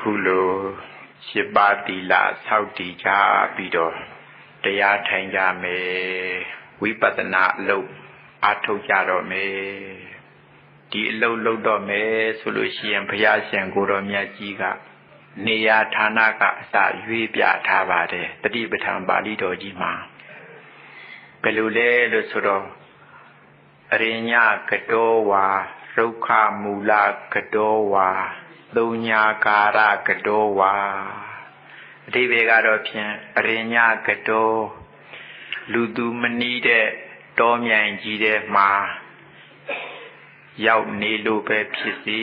အခုလိုရှစ်ပါးသီလဆောက်တည်ကြပြီးတော့တရားထိုင်ကြမယ်ဝိပဿနာအလုပ်အားထုတ်ကြတော့မယ်ဒီအလုပ်လုပ်တော့မယ်ဆိုလို့ရှိရင်ဘုရားရှင်ကိုတော်မြတ်ကြီးကနေရာဌာနကအစရွေးပြထားပါတယ်တတိပဋ္ဌာန်ပါဠိတော်ကြီးမှာဘယ်လိုလဲလို့ဆိုတော့အရိညကတောဝါဒုက္ခမူလကတောဝါ သုံးညာကာရကတောဝါအတိဘေကတော့ဖြင့်အရိညကတောလူသူမနီးတဲ့တောမြိုင်ကြီးတဲ့မှာရောက်နေလို့ပဲဖြစ်စီ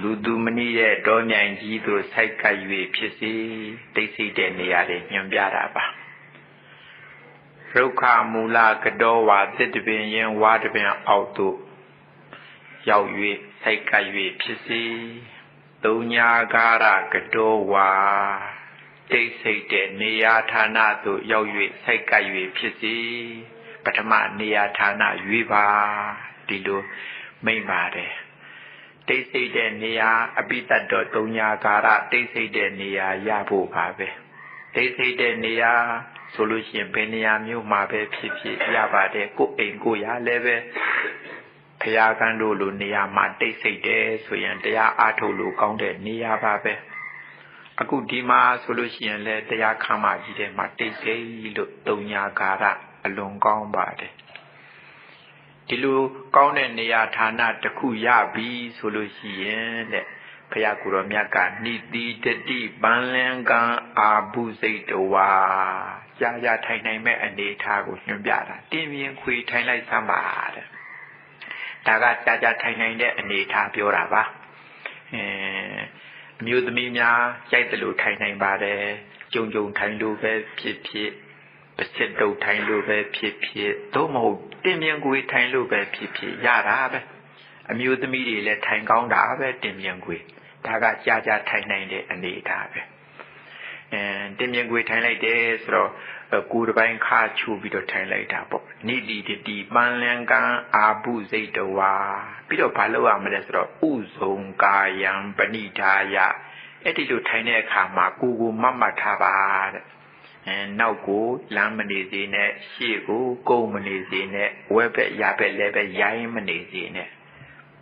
လူသူမနီးတဲ့တောမြိုင်ကြီးသို့ဆိုက်ကပ်၍ဖြစ်စီတိတ်ဆိတ်တဲ့နေရာတွေညွှန်ပြတာပါရုခမူလကတောဝါတစ်တပင်ရင်ဝါတပင်အောက်သို့ ရောက်၍ဆိုက်ကပ်၍ဖြစ်စီသုံးညာကာရကတောဝါတိတ်ဆိတ်တဲ့နေရာဌာနသို့ရောက်၍ဆိုက်ကပ်၍ဖြစ်စီပထမနေရာဌာနရွေးပါဒီလိုမိမ့်ပါတယ်တိတ်ဆိတ်တဲ့နေရာအပိတတ်တော်သုံးညာကာရတိတ်ဆိတ်တဲ့နေရာရဖို့ပါပဲတိတ်ဆိတ်တဲ့နေရာဆိုလို့ရှိရင်ဘယ်နေရာမျိုးမှာပဲဖြစ်ဖြစ်ရပါတယ်ကိုယ်အိမ်ကိုရလည်းပဲ ဖရာကန်းတို့လိုနေရာမှာတိတ်ဆိတ်တယ်ဆိုရင်တရားအားထုတ်လို့ကောင်းတဲ့နေရာပါပဲအခုဒီမှာဆိုလို့ရှိရင်လည်းတရားခမ်းမကြီးထဲမှာတိတ်ဆိတ်လို့တုံညာကာရအလွန်ကောင်းပါတယ်ဒီလိုကောင်းတဲ့နေရာဌာနတစ်ခုရပြီဆိုလို့ရှိရင်တဲ့ဖရာကိုရောမြတ်ကနိတိတတိပန်းလန်းကံအာဘုစိတ်တဝါကြာကြာထိုင်နိုင်မဲ့အနေထားကိုညွှန်ပြတာတင်းမြင်ခွေထိုင်လိုက်သမ်းပါတဲ့ ဒါကကြာကြာထိုင်နိုင်တဲ့အနေထားပြောတာပါအဲအမျိုးသမီးများကြိုက်တယ်လို့ထိုင်နိုင်ပါတယ်ကြုံကြုံထိုင်လို့ပဲဖြစ်ဖြစ်ပစစ်တုတ်ထိုင်လို့ပဲဖြစ်ဖြစ်သို့မဟုတ်တင်မြင်ကိုထိုင်လို့ပဲဖြစ်ဖြစ်ရတာပဲအမျိုးသမီးတွေလည်းထိုင်ကောင်းတာပဲတင်မြင်ကိုဒါကကြာကြာထိုင်နိုင်တဲ့အနေအထားပဲအဲ တင်မြင်ကိုထိုင်လိုက်တယ်ဆိုတော့ကိုယ်တစ်ပိုင်းခါချူပြီးတော့ထိုင်လိုက်တာပေါ့နိတိတတိပန်းလန်ကံအာဘုစိတ်တဝါပြီးတော့ဘာလုပ်ရမလဲဆိုတော့ဥဇုံကာယံပဏိဒါယအဲ့ဒီလိုထိုင်တဲ့အခါမှာကိုယ်ကိုမတ်မှတ်ထားပါတဲ့အဲနောက်ကိုလမ်းမနေစေနဲ့ရှေ့ကိုကုန်းမနေစေနဲ့ဝဲဘက်ရဘက်လည်းပဲရိုင်းမနေစေနဲ့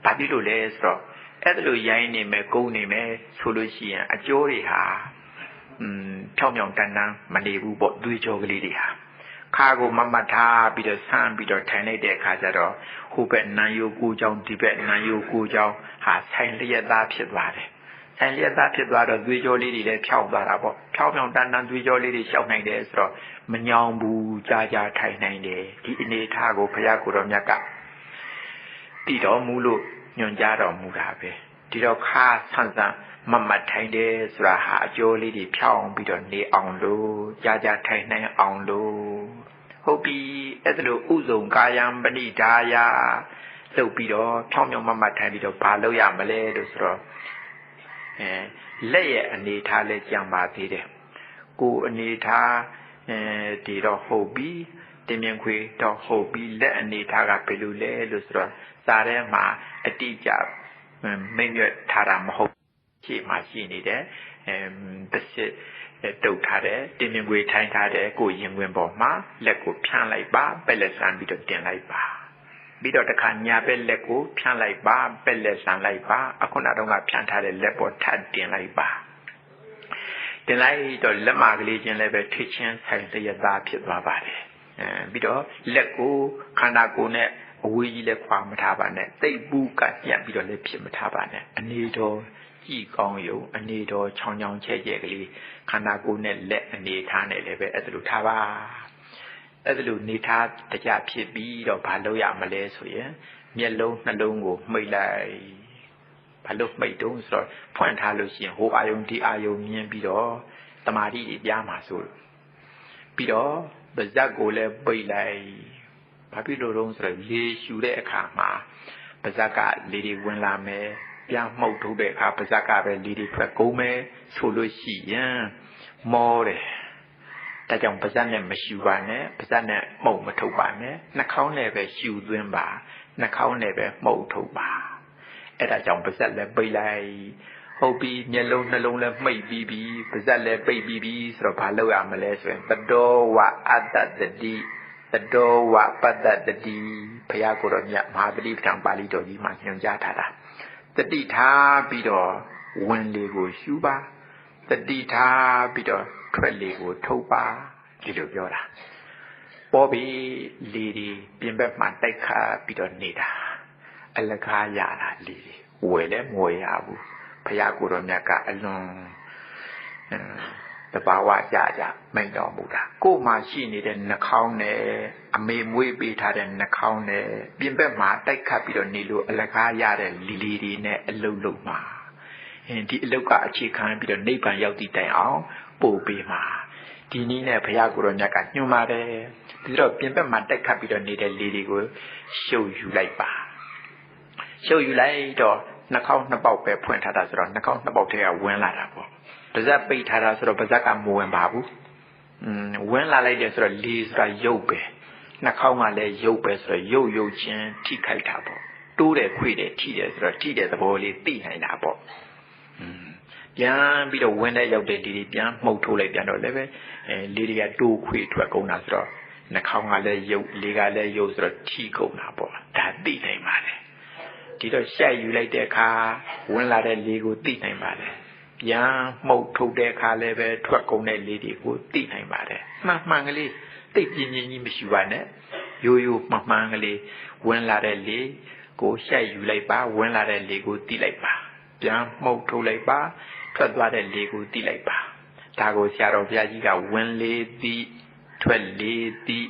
ဘာဖြစ်လို့လဲဆိုတော့အဲ့ဒါလိုရိုင်းနေမယ်ကုန်းနေမယ်ဆိုလို့ရှိရင်အကျိုးတွေဟာอืม ဖြောင်းဖြောင်းတန်းတန်းမနေဘူးပေါ့တွေးကြောကလေးတွေဟာခါကိုမမတ်ထားပြီးတော့ဆန်းပြီးတော့ထိုင်လိုက်တဲ့အခါကျတော့ဟိုဘက်နံယိုကိုကြောင်းဒီဘက်နံယိုကိုကြောင်းဟာဆိုင်လျက်သားဖြစ်သွားတယ်ဆိုင်လျက်သားဖြစ်သွားတော့သွေးကြောလေးတွေလည်းဖြောက်သွားတာပေါ့ဖြောက်ဖြောင်းတန်းတန်းသွေးကြောလေးတွေရှောက်နိုင်တယ်ဆိုတော့မညောင်ဘူးကြာကြာထိုင်နိုင်တယ်ဒီအနေထားကိုဘုရားကိုယ်တော်မြတ်ကတည်တော်မူလို့ညွန်ကြားတော်မူတာပဲဒီတော့ခါဆန်းဆန်း မမတ်ထိုင်တယ်ဆိုတာဟာအကျိုးလေးတွေဖြောင်းပြီးတော့နေအောင်လို့ကြာကြာထိုင်နိုင်အောင်လို့ဟုတ်ပြီအဲ့ဒါလို့ဥဇုံကာယံပဏိဒါယလုပ်ပြီးတော့ဖြောင်းဖြောင်းမမတ်ထိုင်ပြီးတော့ဘာလုပ်ရမလဲလို့ဆိုတော့အဲလက်ရဲ့အနေထားလဲကြံပါသေးတယ်ကိုယ်အနေထားအဲဒီတော့ဟုတ်ပြီတင်မြင်ခွေတော့ဟုတ်ပြီလက်အနေထားကဘယ်လိုလဲလို့ဆိုတော့စာထဲမှာအတိအကျမိတ်ရွက်ထားတာမဟုတ် ရှေ့မှာရှိနေတယ်အဲတစ်စစ်တုတ်ထားတယ်တင်မြင်ခွေထိုင်းထားတယ်ကိုရင်ခွင်ပေါ်မှာလက်ကိုဖြန့်လိုက်ပါပက်လက်ဆန်းပြီးတော့တင်လိုက်ပါပြီးတော့တခါညာဘက်လက်ကိုဖြန့်လိုက်ပါပက်လက်ဆန်းလိုက်ပါအခုနတော့ကဖြန့်ထားတဲ့လက်ပေါ်ထပ်တင်လိုက်ပါတင်လိုက်တော့လက်မကလေးချင်းလည်းပဲထိချင်းဆိုင်လျက်သားဖြစ်သွားပါတယ်အဲပြီးတော့လက်ကိုခန္ဓာကိုယ်နဲ့အဝေးကြီးလည်းခွာမထားပါနဲ့သိပ်ဘူးကညက်ပြီးတော့လည်းဖြစ်မထားပါနဲ့အနေတော် ကြည်ကောင်းယုံအနေတော်ချောင်းချောင်းချဲ့ချဲ့ကလေးခန္ဓာကိုယ်နဲ့လက်အနေထားနဲ့လည်းပဲအဲ့ဒါလိုထားပါအဲ့ဒါလိုနေထားတကြဖြစ်ပြီးတော့ဘာလုပ်ရမလဲဆိုရင်မျက်လုံးနှလုံးကိုမှိတ်လိုက်ဘာလို့မှိတ်တုံးဆိုတော့ဖွင့်ထားလို့ရှိရင်ဟိုအာယုံဒီအာယုံမြင်ပြီးတော့တမာတိပြားမှာဆိုပြီးတော့ပါဇက်ကိုလည်းပိတ်လိုက်ဘာဖြစ်လို့တုံးဆိုတော့လေရှူတဲ့အခါမှာပါဇက်ကလေတွေဝင်လာမယ် ပြမှုတ်ထုတ်တဲ့အခါပါဇက်ကပဲလေတွေထွက်ကုန်မယ်ဆိုလို့ရှိရင်မောတယ်ဒါကြောင့်ပါဇက်နဲ့မရှူပါနဲ့ပါဇက်နဲ့မှုတ်မထုတ်ပါနဲ့နှာခေါင်းနဲ့ပဲရှူသွင်းပါနှာခေါင်းနဲ့ပဲမှုတ်ထုတ်ပါအဲ့ဒါကြောင့်ပါဇက်လည်းပိတ်လိုက်ဟုတ်ပြီမျက်လုံးနှလုံးလည်းမှိတ်ပြီးပြီပါဇက်လည်းပိတ်ပြီးပြီဆိုတော့ဘာလုပ်ရမလဲဆိုရင်တတောဝအတ္တတတိတတောဝပတ္တတတိဘုရားကိုယ်တော်မြတ်မဟာပဋိပဌာန်ပါဠိတော်ကြီးမှာညွှန်ကြားထားတာ တတိထားပြီးတော့ဝင်လေကိုရှုပါတတိထားပြီးတော့ထွက်လေကိုထုတ်ပါဒီလိုပြောတာပေါ်ပြီးလေဒီပြင်ဘက်မှာတိုက်ခါပြီးတော့နေတာအလကားရတာလေဒီဝယ်လည်းမဝယ်ရဘူးဘုရားကိုယ်တော်မြတ်ကအလွန် တဘာဝကြကြမိန်တော်မူတာကိုယ်မှာရှိနေတဲ့နှာခေါင်းနဲ့အမေမွေးပေးထားတဲ့နှာခေါင်းနဲ့ပြင်ဘက်မှာတိုက်ခတ်ပြီးတော့နေလို့အလကားရတဲ့လီလီတွေနဲ့အလုတ်လုတ်မှာဒီအလုတ်ကအခြေခံပြီးတော့နိဗ္ဗာန်ရောက်တည်တိုင်အောင်ပို့ပေးမှာဒီနည်းနဲ့ဘုရားကိုယ်တော်မြတ်ကညွှန်ပါတယ်ဒီတော့ပြင်ဘက်မှာတိုက်ခတ်ပြီးတော့နေတဲ့လေတွေကိုရှုပ်ယူလိုက်ပါရှုပ်ယူလိုက်တော့နှာခေါင်းနှစ်ပေါက်ပဲဖွင့်ထားတာဆိုတော့နှာခေါင်းနှစ်ပေါက်ထဲကဝင်လာတာပေါ့ ပါဇက်ပိတ်ထားတာဆိုတော့ပါဇက်ကမဝင်ပါဘူးอืมဝင်လာလိုက်တယ်ဆိုတော့လေဆိုတာရုပ်ပဲနှာခေါင်းကလည်းရုပ်ပဲဆိုတော့ရုပ်ရုပ်ချင်းထိခိုက်တာပေါ့တိုးတယ်ခွေတယ်ထိတယ်ဆိုတော့ထိတဲ့သဘောလေးသိနိုင်တာပေါ့อืมပြန်ပြီးတော့ဝင်တဲ့ရောက်တဲ့ဒီတွေပြန်မှုတ်ထိုးလိုက်ပြန်တော့လည်းပဲအဲလေးတွေကတိုးခွေထွက်ကုန်တာဆိုတော့နှာခေါင်းကလည်းရုပ်လေကလည်းရုပ်ဆိုတော့ထိကုန်တာပေါ့ဒါသိနိုင်ပါတယ်ဒီတော့ရှက်ယူလိုက်တဲ့အခါဝင်လာတဲ့လေကိုသိနိုင်ပါတယ် ပြန်မှုတ်ထုတ်တဲ့အခါလည်းပဲထွက်ကုန်တဲ့လေတွေကိုသိနိုင်ပါတယ်မှန်မှန်ကလေးသိပြင်းပြင်းကြီးမရှိပါနဲ့ရိုးရိုးမှန်မှန်ကလေးဝင်လာတဲ့လေကိုရှက်ယူလိုက်ပါဝင်လာတဲ့လေကိုသိလိုက်ပါပြန်မှုတ်ထုတ်လိုက်ပါထွက်သွားတဲ့လေကိုသိလိုက်ပါဒါကိုဆရာတော်ဘုရားကြီးကဝင်လေသည်ထွက်လေသည်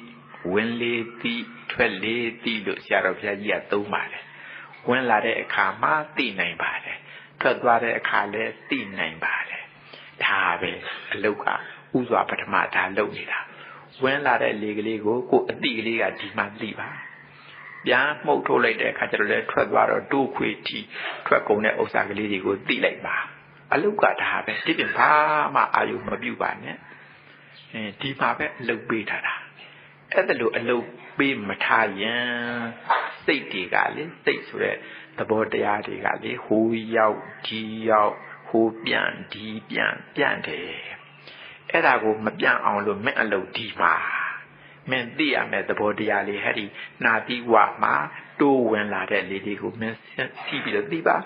ဝင်လေသည်ထွက်လေသည်လို့ဆရာတော်ဘုရားကြီးကသုံးပါတယ်ဝင်လာတဲ့အခါမှာသိနိုင်ပါတယ် ထွက်သွားတဲ့အခါလည်းသိနိုင်ပါတယ်ဒါပဲအလုတ်ကဥစွာပထမဒါလုပ်နေတာဝင်လာတဲ့လေကလေးကိုကိုယ်အတိကလေးကဒီမှသိပါပြန်မှုတ်ထုတ်လိုက်တဲ့အခါကျတော့လည်းထွက်သွားတော့တိုးခွေတီထွက်ကုန်တဲ့ဥစ္စာကလေးတွေကိုသိလိုက်ပါအလုတ်ကဒါပဲဒီပြင်ဘာမှအာယုမပြုတ်ပါနဲ့အဲဒီမှာပဲအလုတ်ပေးထားတာအဲ့ဒါလို့အလုတ်ပေးမထားရင်စိတ်တွေကလေစိတ်ဆိုတဲ့ သဘောတရားတွေကလေဟိုရောက်ဒီရောက်ဟိုပြန်ဒီပြန်ပြန်တယ်အဲ့ဒါကိုမပြန်အောင်လို့မင်းအလုတ်ဒီမှာမင်းသိရမယ်သဘောတရားလေးဟဲ့ဒီနာတိဝမှာတိုးဝင်လာတဲ့လေတွေကိုမင်းသိပြီးတော့သိပါ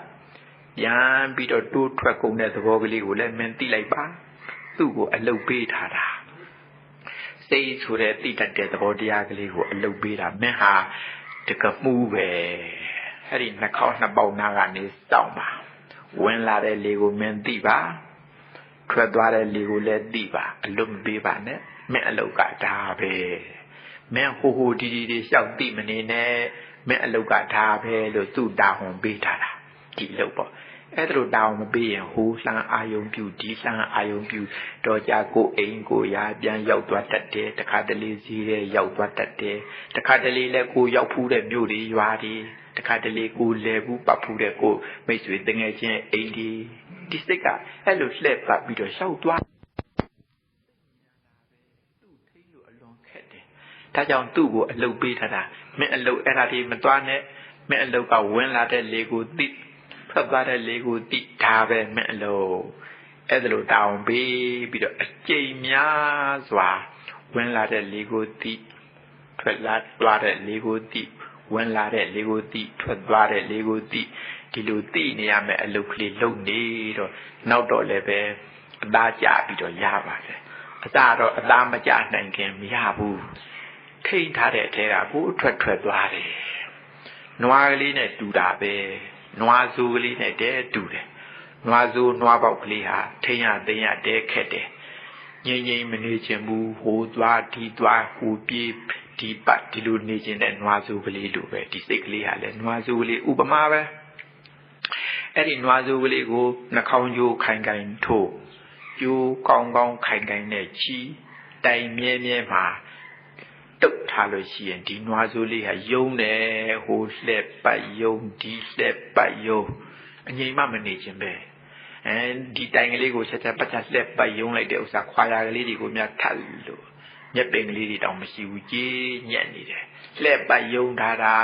ပြန်ပြီးတော့တိုးထွက်ကုန်တဲ့သဘောကလေးကိုလည်းမင်းသိလိုက်ပါသူ့ကိုအလုတ်ပေးထားတာစိတ်ဆိုတဲ့သိတတ်တဲ့သဘောတရားကလေးကိုအလုတ်ပေးတာမင်းဟာတကမှုပဲ အဲ့ဒီနှာခေါင်းနှစ်ပေါက်နာကနေစောင့်ပါဝင်လာတဲ့လေကိုမင်းသိပါထွက်သွားတဲ့လေကိုလည်းသိပါအလုတ်မပေးပါနဲ့မင်းအလုတ်ကဒါပဲမင်းဟိုဟိုဒီဒီတွေလျှောက်သိမနေနဲ့မင်းအလုတ်ကဒါပဲလို့သူ့တာဝန်ပေးထားတာဒီအလုတ်ပေါ့အဲ့ဒါလိုတောင်းမပေးရင်ဟိုးလှမ်းအာယုံပြူဒီလှမ်းအာယုံပြူတော့ကြကိုအိမ်ကိုရာပြန်ရောက်သွားတတ်တယ်တခါတလေစီးတဲ့ရောက်သွားတတ်တယ်တခါတလေလည်းကိုရောက်ဖူးတဲ့မြို့တွေရွာတွေ တခါတလေကိုလဲဘူးပတ်ဖူးတဲ့ကိုမိတ်ဆွေတငယ်ချင်းအိမ်ဒီဒီစိတ်ကအဲ့လိုလှည့်ပတ်ပြီးတော့ရှောက်သွားဒါကြောင့်သူ့ကိုအလုတ်ပေးထားတာမင်းအလုတ်အဲ့ဒါဒီမသွားနဲ့မင်းအလုတ်ကဝင်လာတဲ့လေကိုသိထွက်သွားတဲ့လေကိုတိဒါပဲမဲ့အလုံးအဲ့ဒါလိုတောင်းပေးပြီးတော့အကျိန်များစွာဝင်လာတဲ့လေကိုတိထွက်လာသွားတဲ့လေကိုတိ ဝင်လာတဲ့လေကိုတိထွက်သွားတဲ့လေကိုတိဒီလိုသိနေရမယ်အလုပ်ကလေးလုပ်နေတော့နောက်တော့လည်းပဲအသားကျပြီးတော့ရပါတယ်အသားတော့အသားမကျနိုင်ခင်မရဘူးထိန်းထားတဲ့အထဲကကိုထွက်ထွက်သွားတယ်နွားကလေးနဲ့တူတာပဲနွားဇူကလေးနဲ့တဲတူတယ်နွားဇူနွားပေါက်ကလေးဟာထိန်ရသိရတဲခက်တယ် ငြိမ်ငြိမ်မနေချင်ဘူးဟိုသွားဒီသွားဟိုပြေးဒီပတ်ဒီလိုနေချင်တဲ့နွားဇူကလေးလိုပဲဒီစိတ်ကလေးဟာလည်းနွားဇူကလေးဥပမာပဲအဲ့ဒီနွားဇူကလေးကိုနှာခေါင်းကျိုးခိုင်ခိုင်ထိုးကျိုးကောင်းကောင်းခိုင်ခိုင်နဲ့ချီတိုင်မြဲမြဲမှာတုတ်ထားလို့ရှိရင်ဒီနွားစိုးလေးဟာယုံတယ်ဟိုလှက်ပတ်ယုံဒီလှက်ပတ်ယုံအငြိမ်မမနေခြင်းပဲ အဲဒီတိုင်ကလေးကိုချက်ချက်ပတ်ချက်လှက်ပတ်ယုံလိုက်တဲ့ဥစ္စာခွာရကလေးတွေကိုများထပ်လို့ညက်ပင်ကလေးတွေတောင်မရှိဘူးကြီးညက်နေတယ်လှက်ပတ်ယုံထားတာ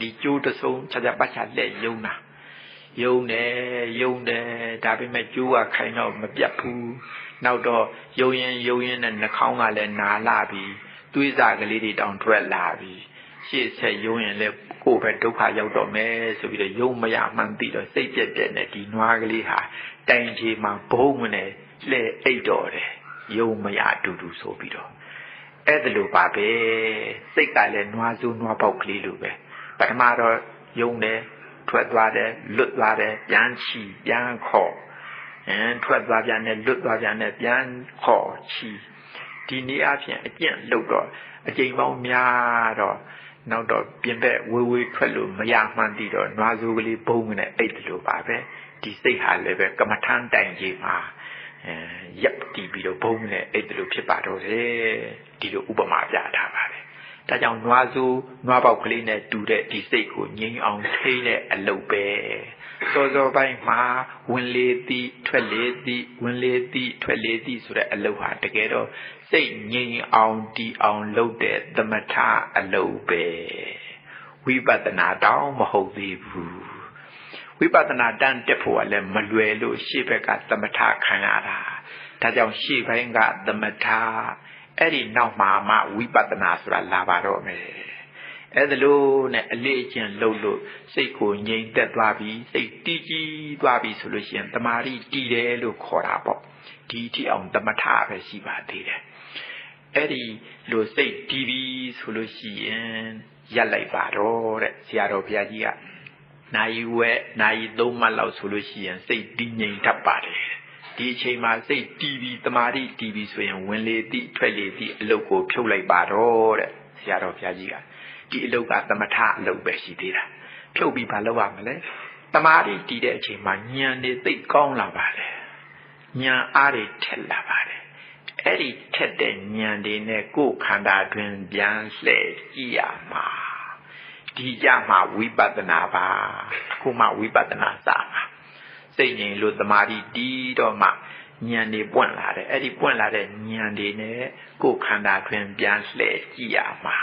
ဒီကျိုးတဆုံးချက်ချက်ပတ်ချက်လှက်ယုံတာယုံတယ်ယုံတယ်ဒါပေမဲ့ကျိုးကခိုင်တော့မပြတ်ဘူးနောက်တော့ယုံရင်ယုံရင်နဲ့နှာခေါင်းကလည်းနာလာပြီသွေးစာကလေးတွေတောင်ထွက်လာပြီ ရှေ့ဆက်ယုံရင်လည်းကိုယ်ပဲဒုက္ခရောက်တော့မယ်ဆိုပြီးတော့ယုံမရမှန်းသိတော့စိတ်ပြက်ပြက်နဲ့ဒီနွားကလေးဟာတိုင်ချီမှာဘုံမနဲ့လှဲ့အိတ်တော်တယ်ယုံမရအတူတူဆိုပြီးတော့အဲ့ဒါလိုပါပဲစိတ်ကလည်းနွားစိုးနွားပေါက်ကလေးလိုပဲပထမတော့ယုံတယ်ထွက်သွားတယ်လွတ်သွားတယ်ပြန်ချီပြန်ခေါ်အဲထွက်သွားပြန်တယ်လွတ်သွားပြန်တယ်ပြန်ခေါ်ချီဒီနေ့အပြင်အကျင့်လုပ်တော့အကျိန်ပေါင်းများတော့ နောက်တော့ပြင်ဘက်ဝေးဝေးထွက်လို့မရမှန်းသိတော့နွားစိုးကလေးဘုံနဲ့အိတ်တယ်လို့ပါပဲဒီစိတ်ဟာလည်းပဲကမ္မထမ်းတိုင်ကြီးမှာအဲရပ်တီးပြီးတော့ဘုံနဲ့အိတ်တယ်လို့ဖြစ်ပါတော့တယ်ဒီလိုဥပမာပြထားပါတယ်ဒါကြောင့်နွားစိုးနွားပေါက်ကလေးနဲ့တူတဲ့ဒီစိတ်ကိုငြိမ်းအောင်ထိန်းတဲ့အလုပ်ပဲ စောစောပိုင်းမှာဝင်လေသည်ထွက်လေသည်ဝင်လေသည်ထွက်လေသည်ဆိုတဲ့အလုပ်ဟာတကယ်တော့စိတ်ငြိမ်အောင်တီအောင်လုပ်တဲ့သမထအလုပ်ပဲဝိပဿနာတောင်မဟုတ်သေးဘူးဝိပဿနာတန်တက်ဖို့ကလည်းမလွယ်လို့ရှေ့ဘက်ကသမထခံရတာဒါကြောင့်ရှေ့ပိုင်းကသမထအဲ့ဒီနောက်မှာမှဝိပဿနာဆိုတာလာပါတော့မယ် အဲ့ဒါလို့နဲ့အလေးအကျင့်လှုပ်လို့စိတ်ကိုငြိမ်သက်သွားပြီစိတ်တည်ကြည်သွားပြီဆိုလို့ရှိရင်တမာရီတည်တယ်လို့ခေါ်တာပေါ့ဒီထိအောင်တမထပဲရှိပါသေးတယ်အဲ့ဒီလိုစိတ်တည်ပြီဆိုလို့ရှိရင်ရက်လိုက်ပါတော့တဲ့ဆရာတော်ဘုရားကြီးကနိုင်ဝဲနိုင်သုံးမှတ်လောက်ဆိုလို့ရှိရင်စိတ်တည်ငြိမ်တတ်ပါတယ်ဒီအချိန်မှာစိတ်တီးပြီးတမာတိတီးပြီးဆိုရင်ဝင်လေတိထွက်လေတိအလုတ်ကိုဖြုတ်လိုက်ပါတော့တဲ့ဆရာတော်ဘုရားကြီးက ဒီအလုတ်ကသမထအလုတ်ပဲရှိသေးတာဖြုတ်ပြီးဘာလုပ်ရမလဲတမာတိတီးတဲ့အချိန်မှာဉာဏ်နေသိကောင်းလာပါလေဉာဏ်အားတွေထက်လာပါတယ်အဲ့ဒီထက်တဲ့ဉာဏ်တွေနဲ့ကိုယ်ခန္ဓာတွင်ပြန်လှည့်ကြည့်ရမှာဒီကြမှာဝိပဿနာပါခုမှဝိပဿနာစမှာစိတ်ငြိမ်လို့တမာတိတီးတော့မှဉာဏ်တွေပွင့်လာတယ်အဲ့ဒီပွင့်လာတဲ့ဉာဏ်တွေနဲ့ကိုယ်ခန္ဓာတွင်ပြန်လှည့်ကြည့်ရမှာ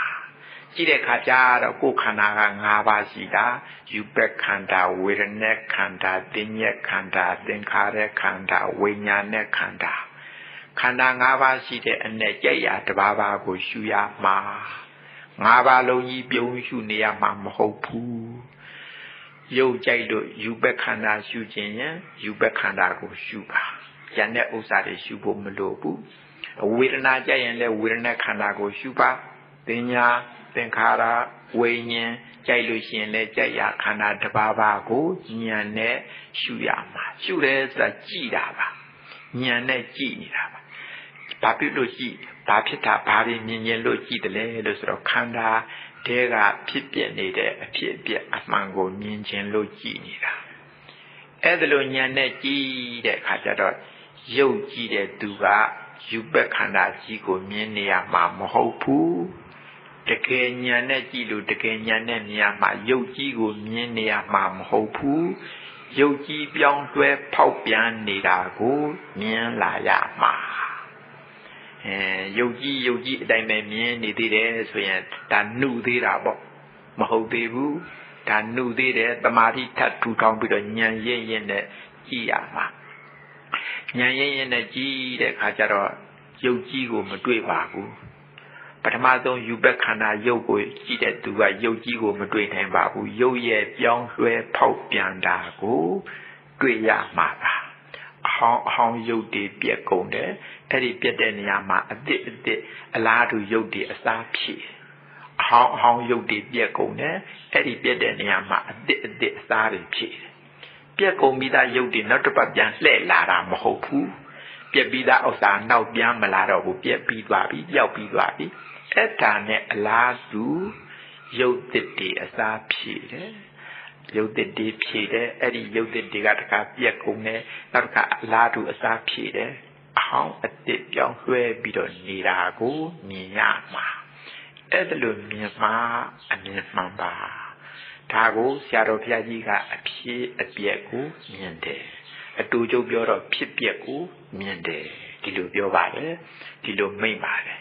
ကြည့်တဲ့အခါကျတော့ကိုယ်ခန္ဓာက၅ပါးရှိတာယူပက်ခန္ဓာဝေဒနာခန္ဓာသင်ညက်ခန္ဓာသင်္ခါရခန္ဓာဝိညာဉ်နဲ့ခန္ဓာခန္ဓာ၅ပါးရှိတဲ့အ내ကြက်ရတဘာဘာကိုရှုရမှာ၅ပါးလုံးကြီးပြုံးရှုနေရမှာမဟုတ်ဘူးရုပ်ကြိုက်လို့ယူပက်ခန္ဓာရှုခြင်းရင်ယူပက်ခန္ဓာကိုရှုပါ။ဉာဏ်နဲ့ဥစ္စာတွေရှုဖို့မလိုဘူး။ဝေဒနာကြိုက်ရင်လည်းဝေဒနာခန္ဓာကိုရှုပါ။သင်ညာ သင်္ခါရဝိညာဉ်ကြိုက်လို့ရှိရင်လည်းကြိုက်ရခန္ဓာတစ်ပါးပါးကိုဉာဏ်နဲ့ရှုရမှာ။ရှုတယ်ဆိုတာကြည်တာပါ။ဉာဏ်နဲ့ကြည်နေတာပါ။ဘာဖြစ်လို့ကြည်ဘာဖြစ်တာဘာတွေမြင်ရင်လို့ကြည်တယ်လဲလို့ဆိုတော့ခန္ဓာတဲကဖြစ်ပြနေတဲ့အဖြစ်အပျက်အမှန်ကိုမြင်ခြင်းလို့ကြည်နေတာအဲ့ဒါလိုညာနဲ့ကြည်တဲ့အခါကျတော့ရုပ်ကြည်တဲ့သူကယူပက်ခန္ဓာကြီးကိုမြင်နေရမှာမဟုတ်ဘူး တကယ်ညာနဲ့ကြည်လို့တကယ်ညာနဲ့မြင်ရမှာရုပ်ကြီးကိုမြင်နေရမှာမဟုတ်ဘူးရုပ်ကြီးပြောင်းလဲဖောက်ပြန်နေတာကိုမြင်လာရမှာအဲယုတ်ကြီးယုတ်ကြီးအတိုင်းပဲမြင်နေသေးတယ်ဆိုရင်ဒါနှုသေးတာပေါ့မဟုတ်သေးဘူးဒါနှုသေးတယ်တမာတိထပ်ထူထောင်ပြီးတော့ညံရင်ရင်နဲ့ကြည်ရမှာညံရင်ရင်နဲ့ကြည်တဲ့ခါကျတော့ယုတ်ကြီးကိုမတွေ့ပါဘူး ပထမဆုံးယူဘက်ခန္ဓာယုတ်ကိုကြည့်တဲ့သူကယုတ်ကြီးကိုမတွေ့နိုင်ပါဘူးယုတ်ရဲ့ပြောင်းလဲဖောက်ပြန်တာကိုတွေ့ရမှာပါအဟောင်းအဟောင်းယုတ်တွေပြက်ကုန်တယ်အဲ့ဒီပြက်တဲ့နေရာမှာအစ်စ်အစ်စ်အလားတူယုတ်တွေအစားဖြည့်အဟောင်းအဟောင်းယုတ်တွေပြက်ကုန်တယ်အဲ့ဒီပြက်တဲ့နေရာမှာအစ်စ်အစ်စ်အစားတွေဖြည့်ပြက်ကုန်ပြီးသားယုတ်တွေနောက်တစ်ပတ်ပြန်လှည့်လာတာမဟုတ်ဘူး ပြက်ပြီးသားဥစ္စာနောက်ပြန်မလာတော့ဘူးပြက်ပြီးသွားပြီပျောက်ပြီးသွားပြီအဲ့ဒါနဲ့အလားတူယုတ်တစ်တွေအစားဖြည့်တယ်ရုပ်တစ်တွေဖြည့်တယ်အဲ့ဒီရုပ်တစ်တွေကတခါပြက်ကုန်တယ်နောက်တစ်ခါအလားတူအစားဖြည့်တယ်အဟောင်းအစ်စ်ပြောင်းလွှဲပြီးတော့နေတာကိုမြင်ရမှာအဲ့ဒါလိုမြင်မှာအမြင်မှန်ပါဒါကိုဆရာတော်ဘုရားကြီးကအဖြစ်အပျက်ကိုမြင်တယ် အတူတူပြောတော့ဖြစ်ပျက်ကိုမြင်တယ်ဒီလိုပြောပါတယ်ဒီလိုမိတ်ပါတယ်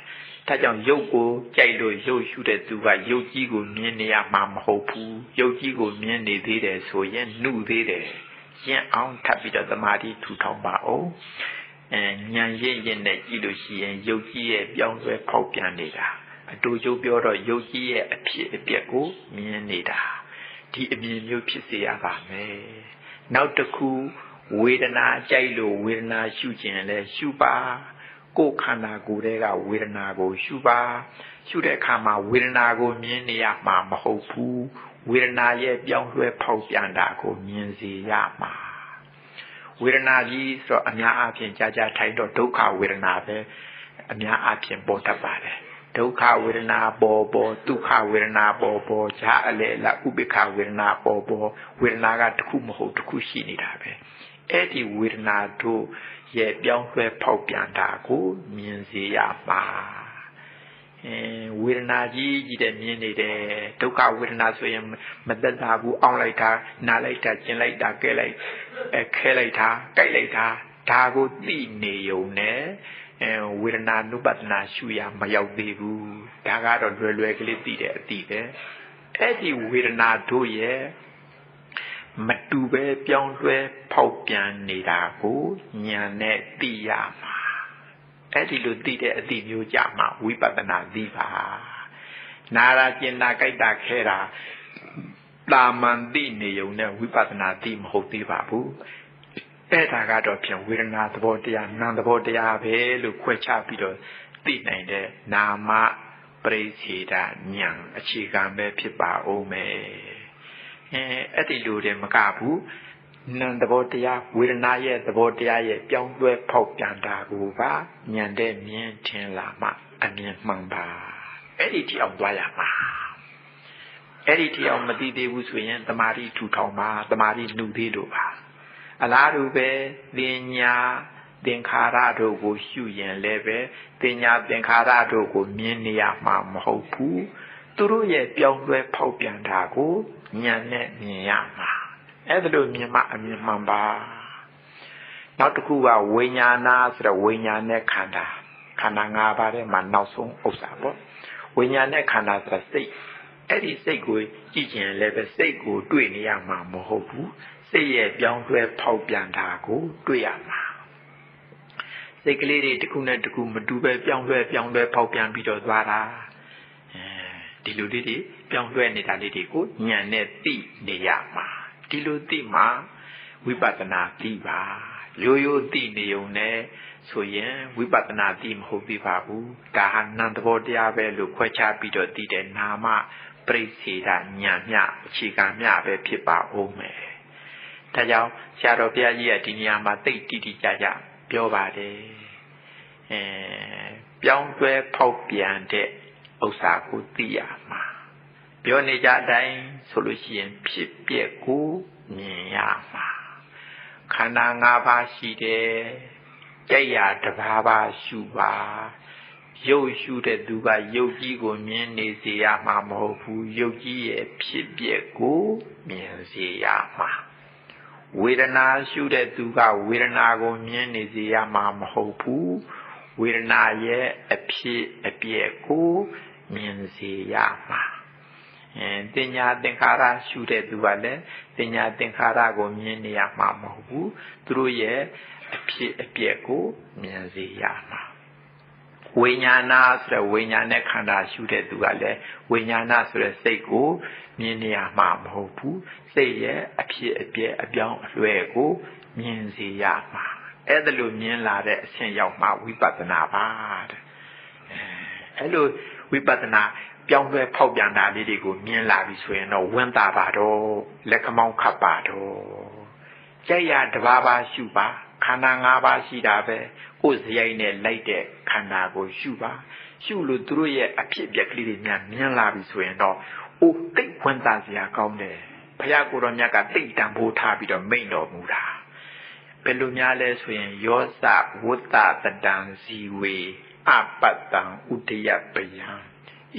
ဒါကြောင့်ရုပ်ကိုကြိုက်လို့ရုပ်ရှုတဲ့သူကရုပ်ကြီးကိုမြင်နေရမှာမဟုတ်ဘူးရုပ်ကြီးကိုမြင်နေသေးတယ်ဆိုရင်နှုသေးတယ်ရင်အောင်ထပ်ပြီးတော့သမာဓိထူထောင်ပါအောင်အဲဉာဏ်ရင့်ရင့်နဲ့ကြည့်လို့ရှိရင်ရုပ်ကြီးရဲ့ပြောင်းလဲဖောက်ပြန်နေတာအတူတူပြောတော့ရုပ်ကြီးရဲ့အဖြစ်အပျက်ကိုမြင်နေတာဒီအမြင်မျိုးဖြစ်စေရပါမယ်နောက်တစ်ခု ဝေဒနာကြိုက်လို့ဝေဒနာရှုခြင်းလဲရှုပါကိုယ်ခန္ဓာကိုယ်တွေကဝေဒနာကို ရှုပါရှုတဲ့အခါမှာဝေဒနာကိုမြင်နေရမှာမဟုတ်ဘူးဝေဒနာရဲ့ပြောင်းလဲဖောက်ပြန်တာကိုမြင်စေရမှာဝေဒနာကြီးဆိုတော့အများအားဖြင့်ကြာကြာထိုင်တော့ဒုက္ခဝေဒနာပဲအများအားဖြင့်ပေါ်တတ်ပါတယ်ဒုက္ခဝေဒနာပေါ်ပေါ်ဒုက္ခဝေဒနာပေါ်ပေါ်ဈာအလေလာဥပိ္ပခဝေဒနာပေါ်ပေါ်ဝေဒနာကတစ်ခုမဟုတ်တစ်ခုရှိနေတာပဲ အဲ့ဒီဝေဒနာတို့ရဲ့ပြောင်းလဲဖောက်ပြန်တာကိုမြင်စေရမှာအဲဝေဒနာကြီးကြီးတဲ့မြင်နေတယ်ဒုက္ခဝေဒနာဆိုရင်မသက်သာဘူးအောင်းလိုက်တာနားလိုက်တာကျင်လိုက်တာကဲလိုက်အဲခဲလိုက်တာကြိုက်လိုက်တာဒါကိုသိနေုံနဲ့အဲဝေဒနာနုပဒနာရှုရမရောက်သေးဘူးဒါကတော့လွယ်လွယ်ကလေးသိတဲ့အတိပဲအဲ့ဒီဝေဒနာတို့ရဲ့ မတူပဲပြောင်းလဲဖောက်ပြန်နေတာကိုဉာဏ်နဲ့သိရမှာအဲ့ဒီလိုသိတဲ့အသည့်မျိုးကြမှာဝိပဿနာသိပါနာရာကျင်နာကြိုက်တာခဲတာတာမန်သိနေုံနဲ့ဝိပဿနာသိမဟုတ်သေးပါဘူးအဲ့ဒါကတော့ဖြင့်ဝေဒနာသဘောတရားနာမ်သဘောတရားပဲလို့ခွဲခြားပြီးတော့သိနိုင်တဲ့နာမပရိစေဒဉာဏ်အခြေခံပဲဖြစ်ပါဦးမယ် အဲအဲ့ဒီလိုတည်းမကဘူးနံသဘောတရားဝေဒနာရဲ့သဘောတရားရဲ့ပြောင်းလဲဖောက်ပြန်တာကိုပါညံတဲ့မြင်ထင်လာမှအမြင်မှန်ပါအဲ့ဒီတိအောင်သွားရမှာအဲ့ဒီတိအောင်မသိသေးဘူးဆိုရင်တမာတိထူထောင်ပါတမာတိနှုသေးလို့ပါအလားတူပဲသင်ညာသင်္ခါရတို့ကိုရှုရင်လည်းပဲသင်ညာသင်္ခါရတို့ကိုမြင်နေရမှာမဟုတ်ဘူးသူတို့ရဲ့ပြောင်းလဲဖောက်ပြန်တာကို ဉာဏ်နဲ့မြင်ရမှာအဲ့ဒါလိုမြင်မှအမြင်မှန်ပါနောက်တစ်ခုကဝိညာဏဆိုတော့ဝိညာဉ်နဲ့ခန္ဓာခန္ဓာ၅ပါးထဲမှာနောက်ဆုံးဥစ္စာပေါ့ဝိညာဉ်နဲ့ခန္ဓာဆိုတာစိတ်အဲ့ဒီစိတ်ကိုကြည့်ခြင်းလည်းပဲစိတ်ကိုတွေ့နေရမှာမဟုတ်ဘူးစိတ်ရဲ့ပြောင်းလဲဖောက်ပြန်တာကိုတွေ့ရမှာစိတ်ကလေးတွေတစ်ခုနဲ့တစ်ခုမတူပဲပြောင်းလဲပြောင်းလဲဖောက်ပြန်ပြီးတော့သွားတာအဲဒီလိုလေးတွေ ပြောင်းလဲနေတာလေးတွေကိုညံနဲ့သိနေရမှာဒီလိုသိမှဝိပဿနာသိပါရိုးရိုးသိနေုံနဲ့ဆိုရင်ဝိပဿနာသိမဟုတ်သေးပါဘူးဒါဟာနံသဘောတရားပဲလို့ခွဲခြားပြီးတော့သိတဲ့နာမပရိစေဒညာမြအခြေခံမြပဲဖြစ်ပါဦးမယ်ဒါကြောင့်ဆရာတော်ဘုရားကြီးကဒီနေရာမှာသိတိတိကျကျပြောပါတယ်အဲပြောင်းလဲဖောက်ပြန်တဲ့ဥစ္စာကိုသိရမှာ ပြောနေကြအတိုင်းဆိုလို့ရှိရင်ဖြစ်ပျက်ကိုမြင်ရမှာခန္ဓာ၅ပါးရှိတယ်ကြိတ်ရတဘာဘာရှုပါရုပ်ရှုတဲ့သူကရုပ်ကြီးကိုမြင်နေစေရမှာမဟုတ်ဘူးရုပ်ကြီးရဲ့ဖြစ်ပျက်ကိုမြင်စေရမှာဝေဒနာရှုတဲ့သူကဝေဒနာကိုမြင်နေစေရမှာမဟုတ်ဘူးဝေဒနာရဲ့အဖြစ်အပျက်ကိုမြင်စေရမှာအဲ တင်ညာသင်္ခါရရှုတဲ့သူကလည်းတင်ညာသင်္ခါရကိုမြင်နေရမှာမဟုတ်ဘူးသူတို့ရဲ့အဖြစ်အပျက်ကိုမြင်စေရမှာဝိညာဏဆိုတဲ့ဝိညာဉ်နဲ့ခန္ဓာရှုတဲ့သူကလည်းဝိညာဏဆိုတဲ့စိတ်ကိုမြင်နေရမှာမဟုတ်ဘူးစိတ်ရဲ့အဖြစ်အပျက်အပြောင်းအလဲကိုမြင်စေရမှာအဲ့ဒါလိုမြင်လာတဲ့အဆင့်ရောက်မှဝိပဿနာပါတဲ့အဲ့လိုဝိပဿနာ ပြောင်းလဲဖောက်ပြန်တာလေးတွေကိုမြင်လာပြီဆိုရင်တော့ဝန်တာပါတော့လက်ကမောင်းခတ်ပါတော့ကြက်ရတဘာဘာရှုပါခန္ဓာ၅ပါးရှိတာပဲကိုယ်စရိုက်နဲ့လိုက်တဲ့ခန္ဓာကိုရှုပါရှုလို့သူတို့ရဲ့အဖြစ်အပျက်ကလေးတွေများမြင်လာပြီဆိုရင်တော့အိုးတိတ်ဝန်တာစရာကောင်းတယ်ဘုရားကိုယ်တော်မြတ်ကတိတ်တန်ဖိုးထားပြီးတော့မိန့်တော်မူတာဘယ်လိုများလဲဆိုရင်ယောသဝတ္တတတံဇီဝေအပတ္တံဥဒယပယံ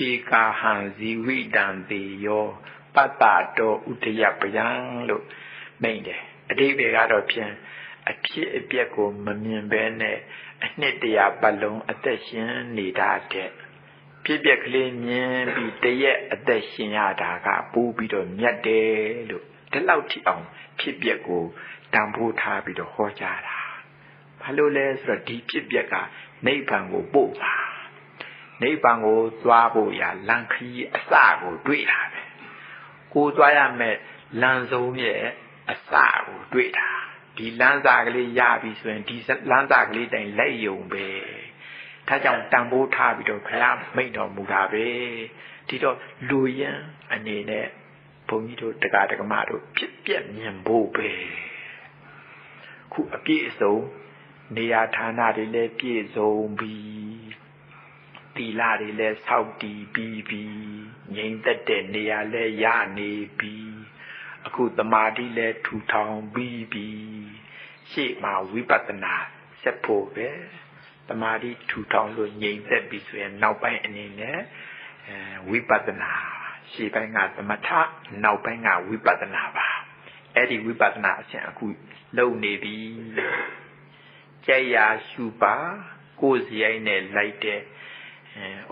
ဧကာဟံဇီဝိတံတေယောပတ္တတောဥဒယပယံလို့မိန့်တယ်အတိပ္ပယ်ကတော့ဖြင့်အဖြစ်အပျက်ကိုမမြင်ဘဲနဲ့အနှစ်တရာပတ်လုံးအသက်ရှင်နေတာတဲ့ဖြစ်ပျက်ကလေးမြင်ပြီးတရက်အသက်ရှင်ရတာကပိုးပြီးတော့မြတ်တယ်လို့ဒီလောက်ထိအောင်ဖြစ်ပျက်ကိုတန်ဖိုးထားပြီးတော့ဟောကြားတာဘာလို့လဲဆိုတော့ဒီဖြစ်ပျက်ကနိဗ္ဗာန်ကိုပို့ပါ နိဗ္ဗာန်ကိုသွားဖို့ရာလမ်းခရီးအစကိုတွေ့တာပဲကိုသွားရမယ်လမ်းဆုံးရဲ့အစကိုတွေ့တာဒီလမ်းစာကလေးရပြီဆိုရင်ဒီလမ်းစာကလေးတိုင်လက်ယုံပဲဒါကြောင့်တန်ဖိုးထားပြီးတော့ဘုရားမိန့်တော်မူတာပဲဒီတော့လူရန်အနေနဲ့ဘုန်းကြီးတို့တရားဓမ္မတို့ဖြစ်ပြက်မြင်ဖို့ပဲခုအပြည့်အစုံနေရာဌာနတွေလည်းပြည့်စုံပြီး တီလာတွေလည်းစောက်တည်ပြီးပြီးငြိမ်သက်တဲ့နေရာလည်းရနေပြီးအခုတမာတိလည်းထူထောင်ပြီးပြီးရှေ့မှာဝိပဿနာဆက်ဖို့ပဲတမာတိထူထောင်လို့ငြိမ်သက်ပြီဆိုရင်နောက်ပိုင်းအနေနဲ့အဲဝိပဿနာရှေ့ပိုင်းကသမထနောက်ပိုင်းကဝိပဿနာပါအဲ့ဒီဝိပဿနာအရှင်အခုလုံနေပြီကြက်ရာရှုပါကိုယ်စီရိုင်းနဲ့လိုက်တဲ့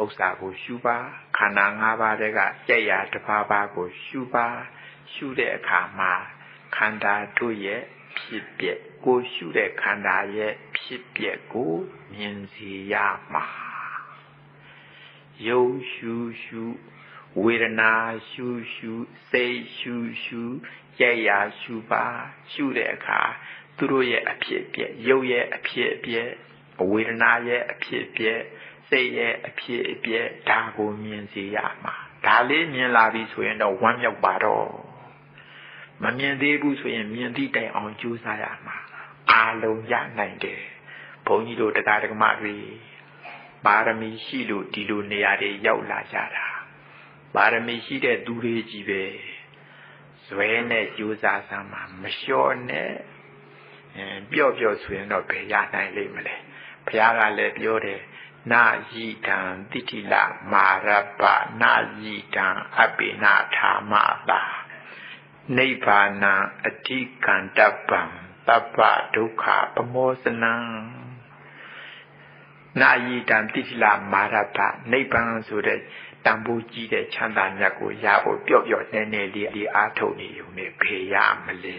ဥစ္စာကိုရှုပါခန္ဓာ၅ပါးတည်းကကြက်ရာတစ်ပါးပါးကိုရှုပါရှုတဲ့အခါမှာခန္ဓာတို့ရဲ့ဖြစ်ပျက်ကိုရှုတဲ့ခန္ဓာရဲ့ဖြစ်ပျက်ကိုမြင်စီရမှာယုံရှုရှုဝေဒနာရှုရှုစိတ်ရှုရှုကြက်ရာရှုပါရှုတဲ့အခါသူတို့ရဲ့အဖြစ်အပျက်ရုပ်ရဲ့အဖြစ်အပျက်ဝေဒနာရဲ့အဖြစ်အပျက် စိတ်ရဲ့အဖြစ်အပျက်ဒါကိုမြင်စေရမှာဒါလေးမြင်လာပြီဆိုရင်တော့ဝမ်းမြောက်ပါတော့မမြင်သေးဘူးဆိုရင်မြင်သည့်တိုင်အောင်ကြိုးစားရမှာအာလုံးရနိုင်တယ်ဘုန်းကြီးတို့တရားဓမ္မတွေပါရမီရှိလို့ဒီလိုနေရာတွေရောက်လာကြတာပါရမီရှိတဲ့သူတွေကြီးပဲဇွဲနဲ့ကြိုးစားစမ်းမှာမလျှော့နဲ့ပျော့ပျော့ဆိုရင်တော့ဘယ်ရနိုင်လိမ့်မလဲဘုရားကလည်းပြောတယ် နာယိတံတိတိလမာရပ္ပနာယိတံအပိနာထာမတာနိဗ္ဗာနံအဓိကန္တပံတပ္ပဒုက္ခပမောစနံနာယိတံတိတိလမာရပ္ပနိဗ္ဗာန်ဆိုတဲ့တန်ဖိုးကြီးတဲ့ချမ်းသာမြတ်ကိုရဖို့ပျော့ပျော့နည်းနည်းလေးလေးအားထုတ်နေုံနဲ့ဖေရမလဲ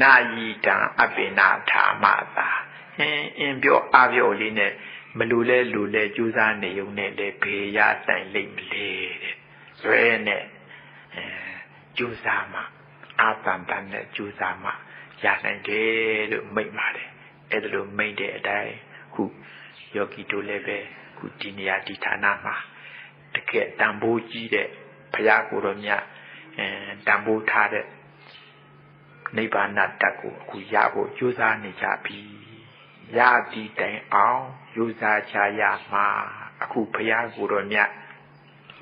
နာယိတံအပိနာထာမတာအင်းအင်းပြောအားပြောလေးနဲ့ မလူလဲလူလဲကြိုးစားနေုံနဲ့လေဖေရတိုင်လိမ့်မလဲတဲ့ဇွဲနဲ့အဲကြိုးစားမှအာတန်တန်နဲ့ကြိုးစားမှရနိုင်တယ်လို့မိန့်ပါတယ်အဲ့ဒါလိုမိန့်တဲ့အတိုင်းခုယောဂီတို့လည်းပဲခုဒီနေရာဒီဌာနမှာတကယ်တန်ဖိုးကြီးတဲ့ဘုရားကိုယ်တော်မြတ်အဲတန်ဖိုးထားတဲ့နိဗ္ဗာန်တတ်ကိုအခုရဖို့ကြိုးစားနေကြပြီ ရသည်တိုင်အောင်ကြိုးစားချရမှာအခုဘုရားကိုယ်တော်မြတ်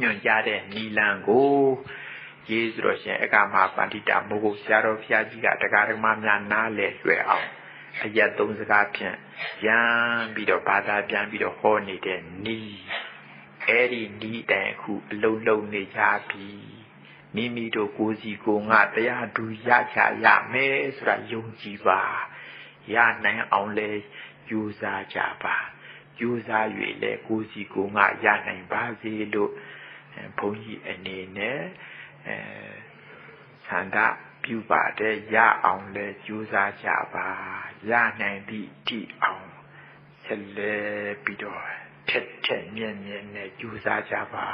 ညွှန်ကြားတဲ့နီလန်ကိုရေးဆိုတော့ရှင်အကမပန္တိတာမိုးကိုဆရာတော်ဘုရားကြီးကတရားဓမ္မများနားလည်လွှဲအောင်အရက်သုံးစကားဖြင့်ပြန်ပြီးတော့ဘာသာပြန်ပြီးတော့ဟောနေတဲ့နီးအဲ့ဒီနီးတိုင်အခုအလုံးလုံးနေကြပြီမိမိတို့ကိုယ်စီကိုငါတရားတူရချရမယ်ဆိုတာယုံကြည်ပါ ရနိုင်အောင်လဲယူစားကြပါယူစား၍လဲကိုယ်စီကိုငါရနိုင်ပါစေလို့ဘုန်းကြီးအနေနဲ့အဲသန္တာပြုပါတယ်ရအောင်လဲကြိုးစားကြပါရနိုင်သည့်တိအောင်ဆက်လက်ပြီးတော့ထက်ထက်မြင့်မြင့်နဲ့ကြိုးစားကြပါ